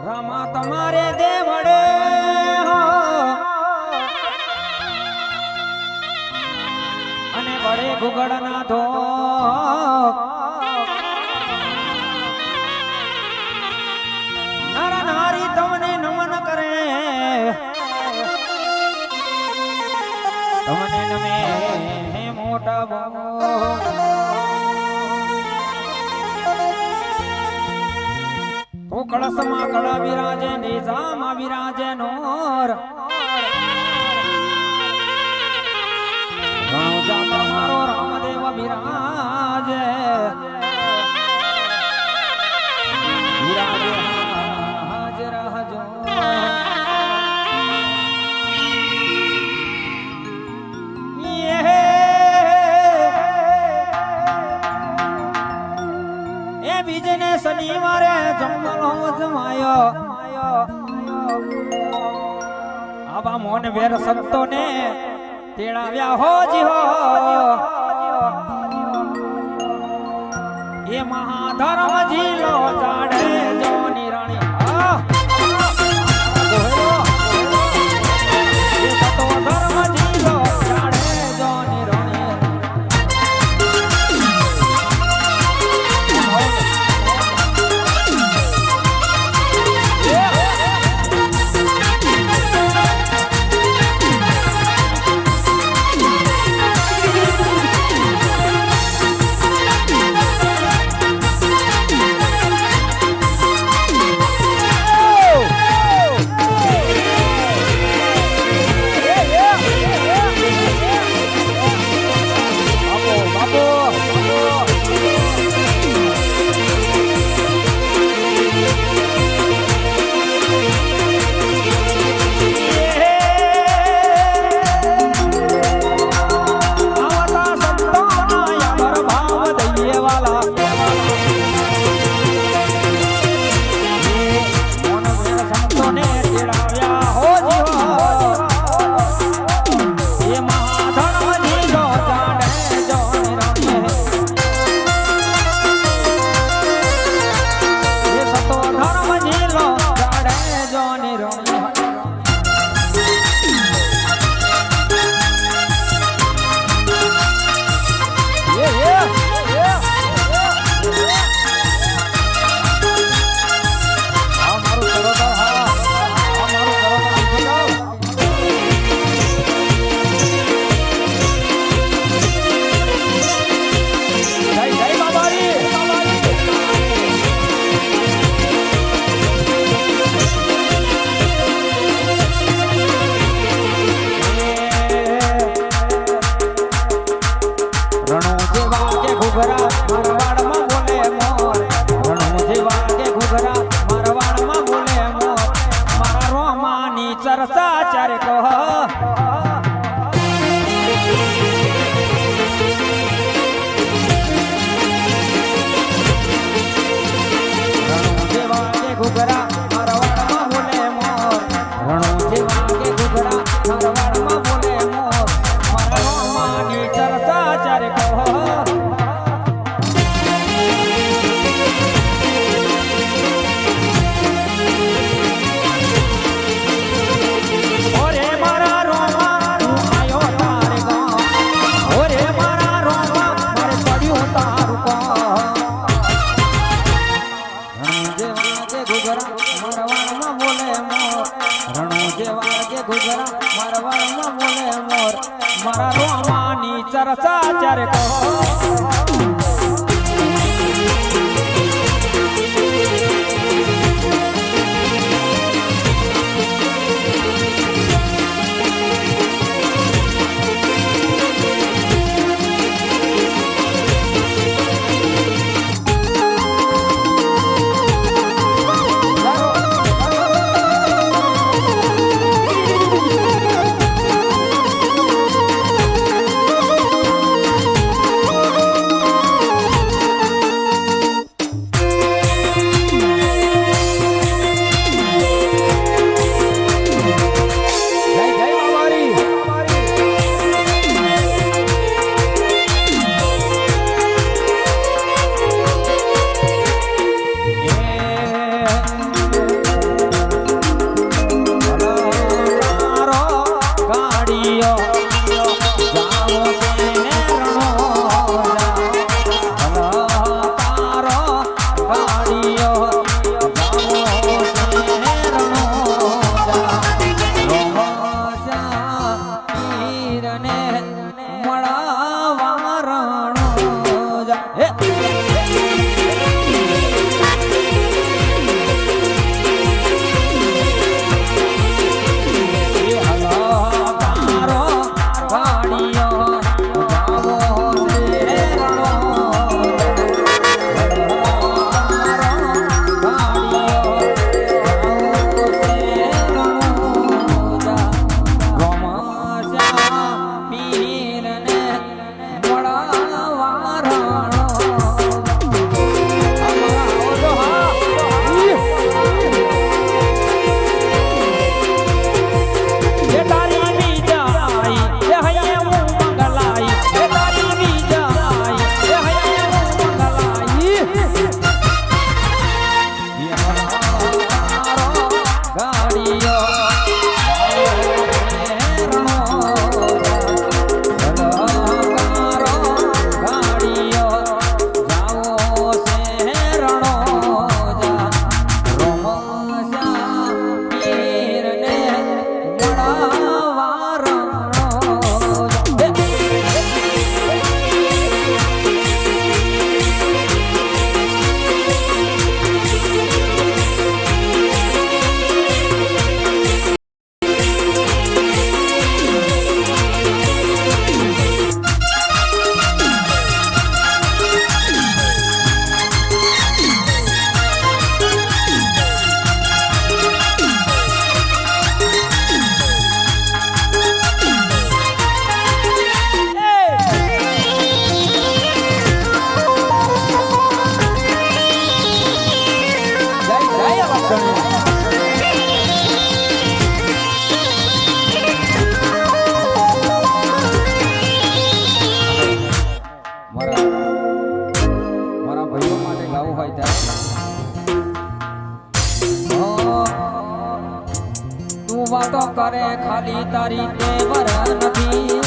રમા તમારે દેવડે અને વડે ઘુગડના ધો નર નારી તમને નમન કરે. તમને નમે મોટા બાબા કળસમાં કળા વિરાજે નિઝામાં વિરાજે નોર. રામ રામદેવ વિરાજે. બીજને શનિવારે જમવાનો જમાયો. આવા મોન વેર સંતોને તેડાવ્યા હો જીહો. એ મહાધર્મ જીલો જાડ વાલા ફરવામાં બોલે મોર મારા રોમાની ચર્ચા ચર love. વાતો કરે ખાલી તારી દેવર નથી.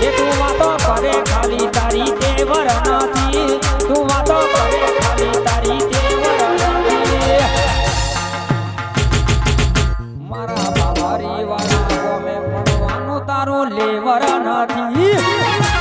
એ તું વાતો કરે ખાલી તારી નથી તું વાતો કરે ખાલી તારી તેવર નથી મારા બાબારી વાળા ગોમે પડવાનું તારું લેવર નથી.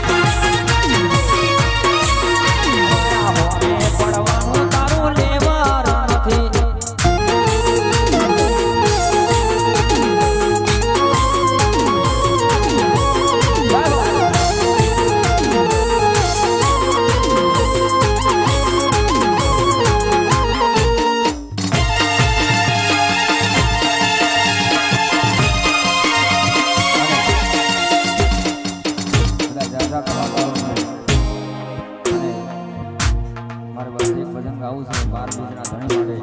એક ભજન છે, બાર બીજના ધણી માટે.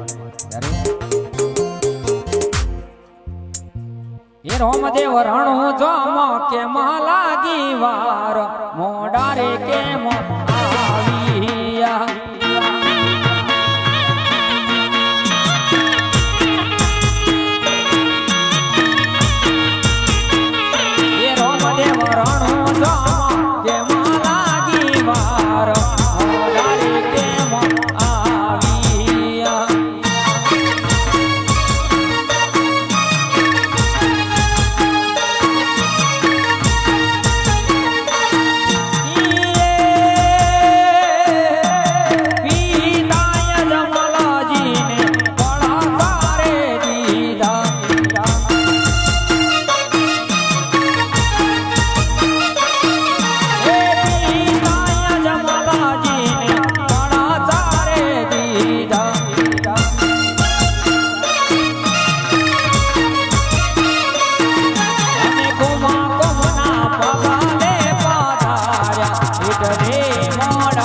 એ રોમદેવ રણું જોમ કેમ લાગી વાર? મોડારે કેમ